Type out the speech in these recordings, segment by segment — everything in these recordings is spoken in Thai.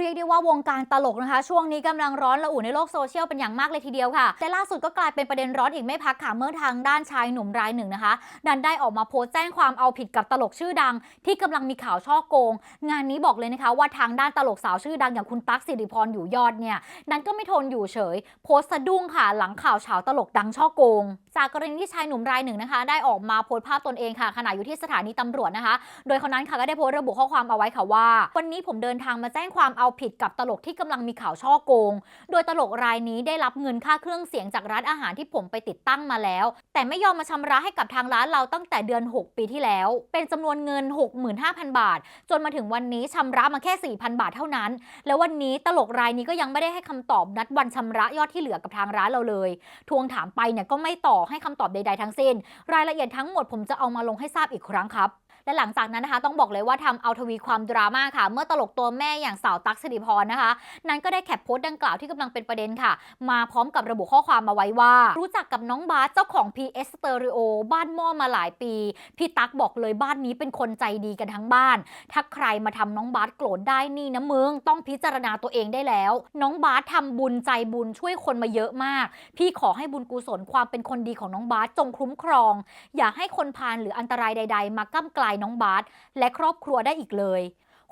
เรียกได้ว่าวงการตลกนะคะ ช่วงนี้กำลังร้อนระอุในโลกโซเชียลเป็นอย่างมากเลยทีเดียวค่ะ แต่ล่าสุดก็กลายเป็นประเด็นร้อนอีกไม่พักค่ะเมื่อทางด้านชายหนุ่มรายหนึ่งนะคะ ดันได้ออกมาโพสต์แจ้งความเอาผิดกับตลกชื่อดัง ที่กำลังมีข่าวช่อโกง งานนี้บอกเลยนะคะ ว่าทางด้านตลกสาวชื่อดังอย่างคุณตั๊กสิริพรอยู่ยอดเนี่ยนั้นก็ไม่ทนอยู่เฉย โพสต์สะดุ้งค่ะหลังข่าวเฉาตลกดังช่อโกงจากกรณีที่ชายหนุ่มรายหนึ่งนะคะ ได้ออกมาโพสต์ภาพตนเองค่ะขณะอยู่ที่สถานีตำรวจนะคะ โดยคนนั้นค่ะก็ได้โพสต์ระบุข้อความเอาไว้ค่ะว่า วันนี้ผมเดินทางมาแจ้งความเอาผิดกับตลกที่กำลังมีข่าวช่อโกง โดยตลกรายนี้ได้รับเงินค่าเครื่องเสียงจากร้านอาหารที่ผมไปติดตั้งมาแล้ว แต่ไม่ยอมมาชำระให้กับทางร้านเราตั้งแต่เดือน 6 ปีที่แล้ว เป็นจำนวนเงิน 65,000 บาท จนมาถึงวันนี้ชำระมาแค่ 4,000 บาทเท่านั้น แล้ววันนี้ตลกรายนี้ก็ยังไม่ได้ให้คำตอบนัดวันชำระยอดที่เหลือกับทางร้านเราเลย ทวงถามไปเนี่ยก็ไม่ต่อให้คำตอบใดๆทั้งสิ้น รายละเอียดทั้งหมดผมจะเอามาลงให้ทราบอีกครั้งครับ และหลังจากนั้นนะคะต้องบอกเลยว่าทำเอาทวีความดราม่าค่ะ เมื่อตลกตัวแม่อย่างสาวตั๊กสิริพรนะคะ นั้นก็ได้แคปโพสต์ดังกล่าวที่กำลังเป็นประเด็นค่ะ มาพร้อมกับระบุข้อความมาไว้ว่า รู้จักกับน้องบาสเจ้าของ PS Stereo บ้านหม้อมาหลายปี พี่ตั๊กบอกเลยบ้านนี้เป็นคนใจดีกันทั้งบ้าน ถ้าใครมาทำน้องบาสโกรธได้นี่นะมึงต้องพิจารณาตัวเองได้แล้ว น้องบาสทำบุญใจบุญช่วยคนมาเยอะมาก พี่ขอให้บุญกุศลความเป็นคนดีของน้องบาสจงคุ้มครอง อย่าให้คนพาลหรืออันตรายใด ๆ มาก้ำกลายน้องบาสและครอบครัวได้อีกเลย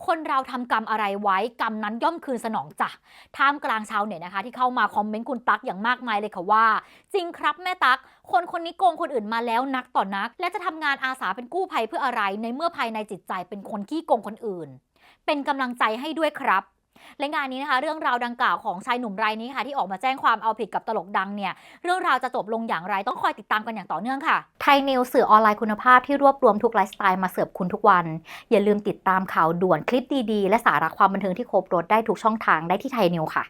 คนเราทำกรรมอะไรไว้กรรมนั้นย่อมคืนสนองจ้ะท่ามกลางชาวเน็ตนะคะ ที่เข้ามาคอมเมนต์คุณตั๊กอย่างมากมายเลยค่ะว่า จริงครับแม่ตั๊กคนคนนี้โกงคนอื่นมาแล้วนักต่อนัก และจะทำงานอาสาเป็นกู้ภัยเพื่ออะไร ในเมื่อภายในจิตใจเป็นคนขี้โกงคนอื่น เป็นกำลังใจให้ด้วยครับ และงานนี้นะคะ เรื่องราวดังกล่าวของชายหนุ่มรายนี้ค่ะ ที่ออกมาแจ้งความเอาผิดกับตลกดังเนี่ย เรื่องราวจะจบลงอย่างไรต้องคอยติดตามกันอย่างต่อเนื่องค่ะไทยนิวสื่อออนไลน์คุณภาพที่รวบรวมทุกไลฟ์สไตล์มาเสิร์ฟคุณทุกวัน อย่าลืมติดตามข่าวด่วนคลิปดีๆ และสาระความบันเทิงที่ครบรถได้ทุกช่องทางได้ที่ไทยนิวค่ะ